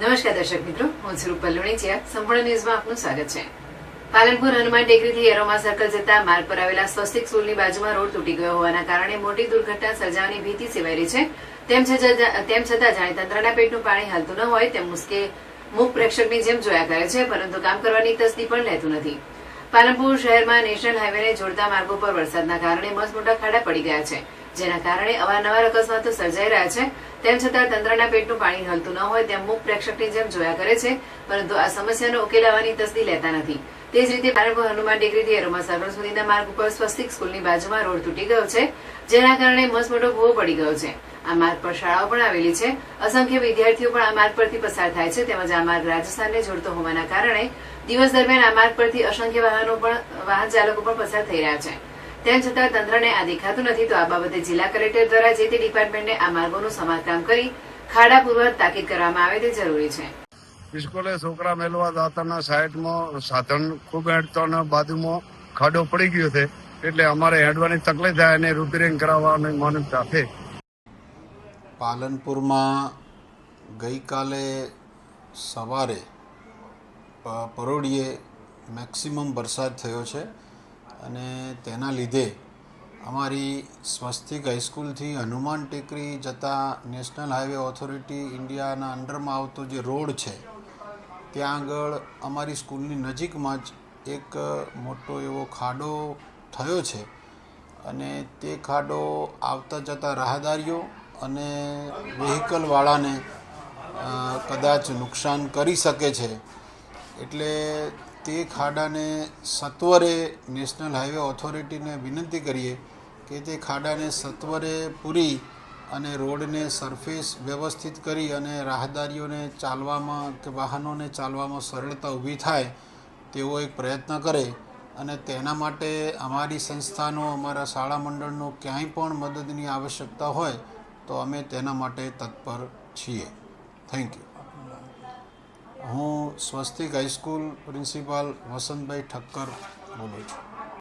નમસ્કાર દર્શક મિત્રો, હું સ્વરૂપ પલ્લુણીચિયા સંપૂર્ણ ન્યૂઝમાં આપનું સ્વાગત છે. પાલનપુર હનુમાન ટેકરીથી એરોમા સર્કલ જતા માર્ગ પર આવેલા સ્વસ્તિક સ્કૂલની બાજુમાં રોડ તૂટી ગયો હોવાના કારણે મોટી દુર્ઘટના સર્જાવાની ભીતિ રહી છે. તેમ છતાં તેમ છતાં જાણે તંત્રના પેટનું પાણી હાલતું ન હોય તેમ મુસ્કે મુખ પ્રેક્ષકની જેમ જોયા કરે છે, પરંતુ કામ કરવાની તસ્દી પણ લેતું નથી. પાલનપુર શહેરમાં નેશનલ હાઈવેને જોડતા માર્ગો પર વરસાદના કારણે મસમોટા ખાડા પડી ગયા છે, જેના કારણે અવારનવાર અકસ્માતો સર્જાઈ રહ્યા છે. તેમ છતાં તંત્રના પેટનું પાણી હલતું ન હોય તેમ મુખ પ્રેક્ષકની જેમ જોયા કરે છે, પરંતુ આ સમસ્યાનો ઉકેલ આવવાની તસ્દી લેતા નથી. તે જ રીતે પાલનપુર હનુમાન ડિગ્રીથી એરોમા સરવણ સુધીના માર્ગ ઉપર સ્વસ્તિક સ્કૂલની બાજુમાં રોડ તૂટી ગયો છે, જેના કારણે મસમોટો ભૂવો પડી ગયો છે. આ માર્ગ પર શાળાઓ પણ આવેલી છે. અસંખ્ય વિદ્યાર્થીઓ પણ આ માર્ગ પરથી પસાર થાય છે, તેમજ આ માર્ગ રાજસ્થાનને જોડતો હોવાના કારણે દિવસ દરમિયાન આ માર્ગ પરથી અસંખ્ય વાહનો પણ, વાહન ચાલકો પણ પસાર થઈ રહ્યા છે. તેમ છતાં તંત્રને આ દેખાતું નથી તો આ બાબતે જિલ્લા કલેક્ટર દ્વારા જે તે ડિપાર્ટમેન્ટને આ માર્ગોનું સમારકામ કરી ખાડા પૂર્વક તાકીદ કરવામાં આવે તે જરૂરી છે. સ્કૂલે છોકરા મેલવા દાતાના સાઈડમાં સાધન ખૂબ હેડતો અને બાજુમાં ખાડો પડી ગયો છે એટલે અમારે હેડવાની તકલીફ થાય અને રિપેરિંગ કરાવવાની માનવતા છે. પાલનપુરમાં ગઈકાલે સવારે પરોડીએ મેક્સિમમ વરસાદ થયો છે. અને તેના લીધે અમારી સ્વસ્તિક હાઈસ્કૂલથી હનુમાન ટેકરી જતા નેશનલ હાઈવે ઓથોરિટી ઇન્ડિયાના અંડરમાં આવતો જે રોડ છે, ત્યાં આગળ અમારી સ્કૂલની નજીકમાં જ એક મોટો એવો ખાડો થયો છે અને તે ખાડો આવતા જતા રાહદારીઓ અને વ્હીકલવાળાને કદાચ નુકસાન કરી શકે છે. એટલે તે ખાડાને સત્વરે નેશનલ હાઈવે ઓથોરિટીને વિનંતી કરીએ કે તે ખાડાને સત્વરે પૂરી અને રોડને સરફેસ વ્યવસ્થિત કરી અને રાહદારીઓને ચાલવામાં કે વાહનોને ચાલવામાં સરળતા ઊભી થાય તેવો એક પ્રયત્ન કરે અને તેના માટે અમારી સંસ્થાનો, અમારા શાળા મંડળનો ક્યાંય પણ મદદની આવશ્યકતા હોય તો અમે તેના માટે તત્પર છીએ. થેન્ક યુ હું Swastik high school principal Vasantbhai Thakkar બોલું છું.